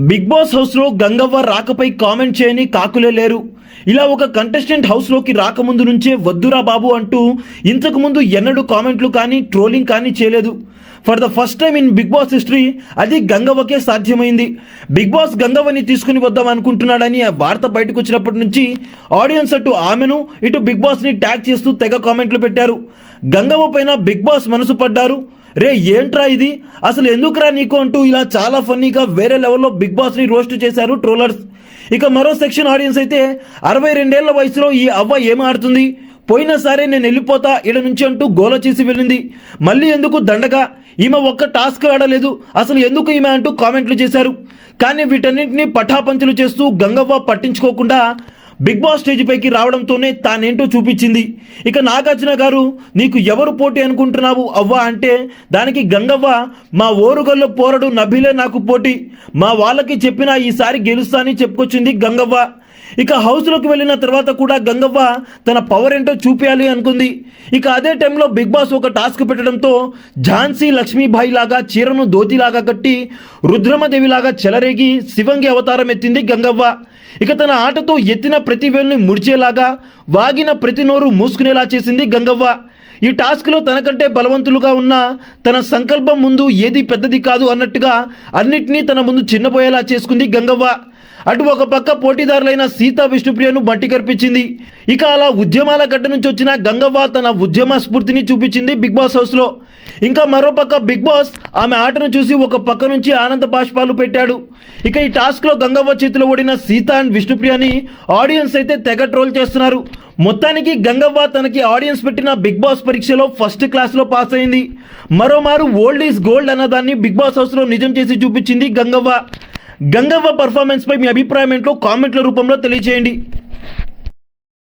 Big Boss హౌస్లో Gangavva రాకపై comment చేయని కాకులే లేరు. ఇలా ఒక కంటెస్టెంట్ హౌస్లోకి రాకముందు నుంచే వద్దురా బాబు అంటూ ఇంతకు ముందు ఎన్నడూ కామెంట్లు కానీ ట్రోలింగ్ కానీ చేయలేదు. For the first time in Bigg Boss history అది గంగవ్వకే సాధ్యమైంది. బిగ్ బాస్ గంగవ్వని తీసుకుని వద్దాం అనుకుంటున్నాడని ఆ వార్త బయటకు వచ్చినప్పటి నుంచి ఆడియన్స్ అటు ఆమెను ఇటు బిగ్ బాస్ని ట్యాగ్ చేస్తూ తెగ కామెంట్లు పెట్టారు. గంగవ్వ పైన బిగ్ బాస్ మనసు పడ్డారు. రే ఏంట్రా ఇది? అసలు ఎందుకురా నీకు అంటూ ఇలా చాలా ఫన్నీగా వేరే లెవెల్లో బిగ్ బాస్ని రోస్ట్ చేశారు ట్రోలర్స్? ఇక మరో సెక్షన్ ఆడియన్స్ అయితే అరవై రెండేళ్ళ వయసులో ఈ అవ్వ ఏం ఆడుతుంది? పోయినా సరే నేను వెళ్ళిపోతా ఇడ నుంచి అంటూ గోల చేసి వెళ్ళింది. మళ్ళీ ఎందుకు దండగా? ఈమె ఒక్క టాస్క్ ఆడలేదు. అసలు ఎందుకు ఈమె అంటూ కామెంట్లు చేశారు? కానీ వీటన్నింటినీ పటాపంచులు చేస్తూ గంగవ్వ పట్టించుకోకుండా బిగ్ బాస్ స్టేజ్ పైకి రావడంతోనే తానేంటో చూపించింది. ఇక నాగార్జున గారు నీకు ఎవరు పోటీ అనుకుంటున్నావు అవ్వ అంటే దానికి గంగవ్వ మా ఓరుగల్లో పోరడు నభిలే నాకు పోటీ. మా వాళ్ళకి చెప్పినా ఈసారి గెలుస్తానని చెప్పుకొచ్చింది గంగవ్వ. ఇక హౌస్లోకి వెళ్ళిన తర్వాత కూడా గంగవ్వ తన పవర్ ఏంటో చూపించాలి అనుకుంది. ఇక అదే టైంలో బిగ్ బాస్ ఒక టాస్క్ పెట్టడంతో ఝాన్సీ లక్ష్మీబాయి లాగా చీరను దోతిలాగా కట్టి రుద్రమదేవిలాగా చెలరేగి శివంగి అవతారం ఎత్తింది గంగవ్వ. ఇక తన ఆటతో ఎత్తిన ప్రతి వేలుని ముడిచేలాగా వాగిన ప్రతి నోరు మూసుకునేలా చేసింది గంగవ్వ. ఈ టాస్క్లో తనకంటే బలవంతులుగా ఉన్న తన సంకల్పం ముందు ఏది పెద్దది కాదు అన్నట్టుగా అన్నిటినీ తన ముందు చిన్నపోయేలా చేసుకుంది గంగవ్వ. అటు ఒక పక్క పోటీదారులైన సీతా విష్ణుప్రియను మట్టి కర్పించింది. ఇక అలా ఉద్యమాల గడ్డ నుంచి వచ్చిన గంగవ్వ తన ఉద్యమ స్ఫూర్తిని చూపించింది బిగ్ బాస్ హౌస్లో ఇంకా మరో పక్క బిగ్ బాస్ ఆమె ఆటను చూసి ఒక పక్క నుంచి ఆనంద బాష్పాలు పెట్టాడు. ఇక ఈ టాస్క్లో గంగవ్వ చేతిలో ఓడిన సీత అండ్ విష్ణుప్రియని ఆడియన్స్ అయితే తెగ ట్రోల్ చేస్తున్నారు. మొత్తానికి గంగవ్వ తనకి ఆడియన్స్ పెట్టిన బిగ్ బాస్ పరీక్షలో ఫస్ట్ క్లాస్లో పాస్ అయింది. మరోమారు ఓల్డ్ ఈజ్ గోల్డ్ అన్నదాన్ని బిగ్ బాస్ హౌస్లో నిజం చేసి చూపించింది గంగవ్వ. గంగవ్వ పర్ఫార్మెన్స్ పై మీ అభిప్రాయం ఏంటో కామెంట్ల రూపంలో తెలియజేయండి